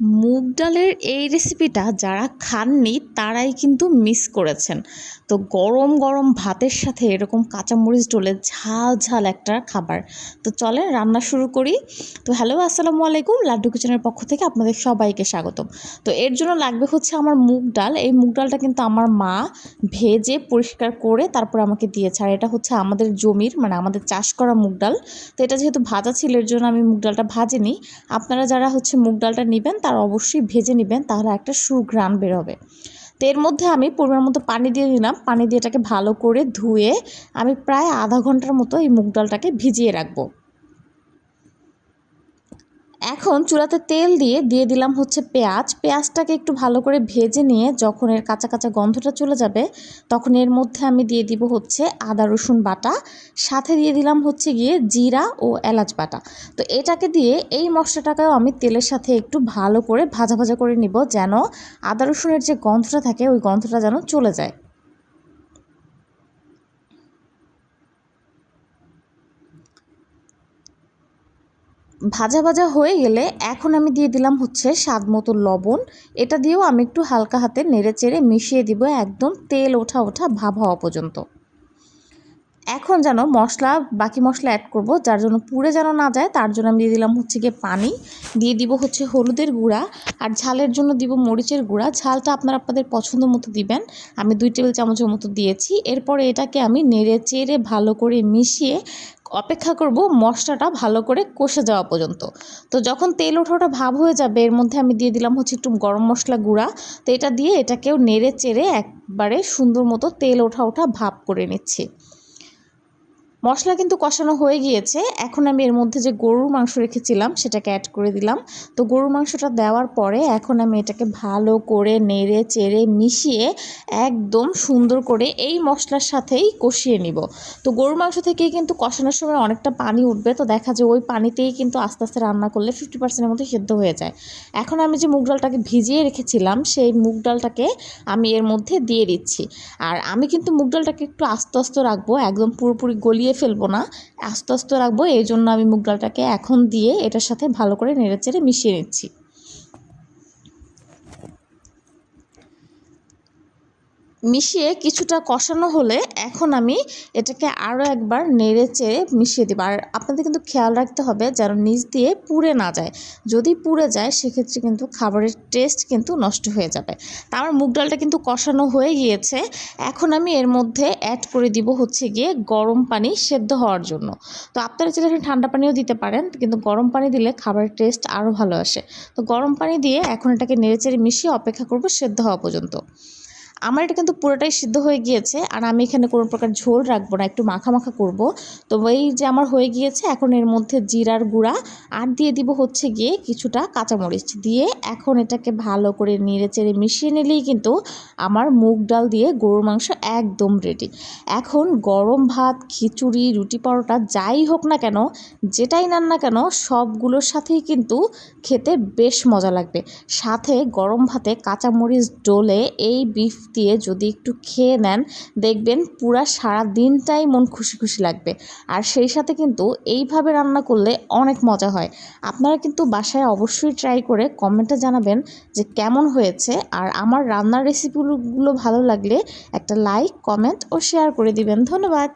মুগ ডালের এই রেসিপিটা যারা খাননি, তারাই কিন্তু মিস করেছেন। তো গরম গরম ভাতের সাথে এরকম কাঁচামরিচ ডলে ঝাল ঝাল একটা খাবার। তো চলেন রান্না শুরু করি। তো হ্যালো আসসালামু আলাইকুম। লাড্ডু কিচেনের পক্ষ থেকে আপনাদের সবাইকে স্বাগতম। তো এর জন্য লাগবে হচ্ছে আমার মুগ ডাল। এই মুগ ডালটা কিন্তু আমার মা ভেজে পরিষ্কার করে তারপর আমাকে দিয়েছে। আর এটা হচ্ছে আমাদের জমির মানে আমাদের চাষ করা মুগ ডাল। তো এটা যেহেতু ভাজা ছিল, এর জন্য আমি মুগ ডালটা ভাজিনি। আপনারা যারা হচ্ছে মুগ ডালটা নেবেন তারা অবশ্যই ভেজে নেবেন, তাহলে একটা সুঘ্রাণ বেরোবে। তো এর মধ্যে আমি পরিমাণ মতো পানি দিয়ে দিলাম। পানি দিয়ে এটাকে ভালো করে ধুয়ে আমি প্রায় আধা ঘণ্টার মতো এই মুগ ডালটাকে ভিজিয়ে রাখব। এখন চুলাতে তেল দিয়ে দিয়ে দিলাম হচ্ছে পেঁয়াজ। পেঁয়াজটাকে একটু ভালো করে ভেজে নিয়ে যখন এর কাঁচা কাঁচা গন্ধটা চলে যাবে, তখন এর মধ্যে আমি দিয়ে দিব হচ্ছে আদা, রসুন বাটা। সাথে দিয়ে দিলাম হচ্ছে গিয়ে জিরা ও এলাচ বাটা। তো এটাকে দিয়ে এই মশলাটাকেও আমি তেলের সাথে একটু ভালো করে ভাজা ভাজা করে নিব যেন আদা, রসুনের যে গন্ধটা থাকে, ওই গন্ধটা যেন চলে যায়। ভাজা ভাজা হয়ে গেলে এখন আমি দিয়ে দিলাম হচ্ছে স্বাদ মতো লবণ। এটা দিয়েও আমি একটু হালকা হাতে নেড়ে চেড়ে মিশিয়ে দিব একদম তেল ওঠা ওঠা ভাব হওয়া পর্যন্ত। এখন যেন মশলা, বাকি মশলা অ্যাড করব, যার জন্য পুড়ে যেন না যায়, তার জন্য আমি দিয়ে দিলাম হচ্ছে গিয়ে পানি। দিয়ে দিব হচ্ছে হলুদের গুঁড়া, আর ঝালের জন্য দিব মরিচের গুঁড়া। ঝালটা আপনারা আপনাদের পছন্দ মতো দিবেন। আমি দুই টেবিল চামচের মতো দিয়েছি। এরপরে এটাকে আমি নেড়ে চেড়ে ভালো করে মিশিয়ে অপেক্ষা করব মশলাটা ভালো করে কষে যাওয়া পর্যন্ত। তো যখন তেল ওঠাটা ভাব হয়ে যাবে, এর মধ্যে আমি দিয়ে দিলাম হচ্ছে একটু গরম মশলা গুঁড়া। তো এটা দিয়ে এটাকেও নেড়ে চেড়ে একবারে সুন্দর মতো তেল ওঠা ওঠা ভাব করে নিচ্ছি। মশলা কিন্তু কষানো হয়ে গিয়েছে। এখন আমি এর মধ্যে যে গরুর মাংস রেখেছিলাম, সেটাকে অ্যাড করে দিলাম। তো গরুর মাংসটা দেওয়ার পরে এখন আমি এটাকে ভালো করে নেড়ে চেড়ে মিশিয়ে একদম সুন্দর করে এই মশলার সাথেই কষিয়ে নিব। তো গরুর মাংস থেকেই কিন্তু কষানোর সময় অনেকটা পানি উঠবে। তো দেখা যায় ওই পানিতেই কিন্তু আস্তে আস্তে রান্না করলে ফিফটি পার্সেন্টের মতো সেদ্ধ হয়ে যায়। এখন আমি যে মুগ ডালটাকে ভিজিয়ে রেখেছিলাম, সেই মুগ ডালটাকে আমি এর মধ্যে দিয়ে দিচ্ছি। আর আমি কিন্তু মুগ ডালটাকে একটু আস্তে আস্তে রাখব, একদম পুরোপুরি গলিয়ে দিয়ে ফেলব না। আস্তে আস্তে রাখব। এই জন্য আমি মুগ ডালটাকে এখন দিয়ে এটার সাথে ভালো করে নেড়েচেড়ে মিশিয়ে নিচ্ছি। মিশিয়ে কিছুটা কষানো হলে এখন আমি এটাকে আরও একবার নেড়ে চেড়ে মিশিয়ে দেবো। আর আপনাদের কিন্তু খেয়াল রাখতে হবে যেন নিচ দিয়ে পুড়ে না যায়। যদি পুড়ে যায়, সেক্ষেত্রে কিন্তু খাবারের টেস্ট কিন্তু নষ্ট হয়ে যাবে। তা আমার মুগ ডালটা কিন্তু কষানো হয়ে গিয়েছে। এখন আমি এর মধ্যে অ্যাড করে দিব হচ্ছে গিয়ে গরম পানি সেদ্ধ হওয়ার জন্য। তো আপনারা চাইলে এখানে ঠান্ডা পানিও দিতে পারেন, কিন্তু গরম পানি দিলে খাবারের টেস্ট আরও ভালো আসে। তো গরম পানি দিয়ে এখন এটাকে নেড়ে চেড়ে মিশিয়ে অপেক্ষা করব সেদ্ধ হওয়া পর্যন্ত। আমার এটা কিন্তু পুরোটাই সিদ্ধ হয়ে গিয়েছে আর আমি এখানে কোনো প্রকার ঝোল রাখব না, একটু মাখা মাখা করব। তো এই যে আমার হয়ে গিয়েছে, এখন এর মধ্যে জিরার গুঁড়া আর দিয়ে দিব হচ্ছে গিয়ে কিছুটা কাঁচামরিচ দিয়ে এখন এটাকে ভালো করে নেড়ে চেড়ে মিশিয়ে নিলেই কিন্তু আমার মুগ ডাল দিয়ে গরুর মাংস একদম রেডি এখন গরম ভাত, খিচুড়ি, রুটি পরোটা যাই হোক না কেন, যেটাই নান না কেন, সবগুলোর সাথেই কিন্তু খেতে বেশ মজা লাগবে। সাথে গরম ভাতে কাঁচামরিচ ডোলে এই বিফ দিয়ে যদি একটু খেয়ে নেন, দেখবেন পুরা সারা দিনটাই মন খুশি খুশি লাগবে। আর সেই সাথে কিন্তু এইভাবে রান্না করলে অনেক মজা হয়। আপনারা কিন্তু বাসায় অবশ্যই ট্রাই করে কমেন্টে জানাবেন যে কেমন হয়েছে। আর আমার রান্নার রেসিপিগুলো ভালো লাগলে একটা লাইক কমেন্ট ও শেয়ার করে দিবেন। ধন্যবাদ!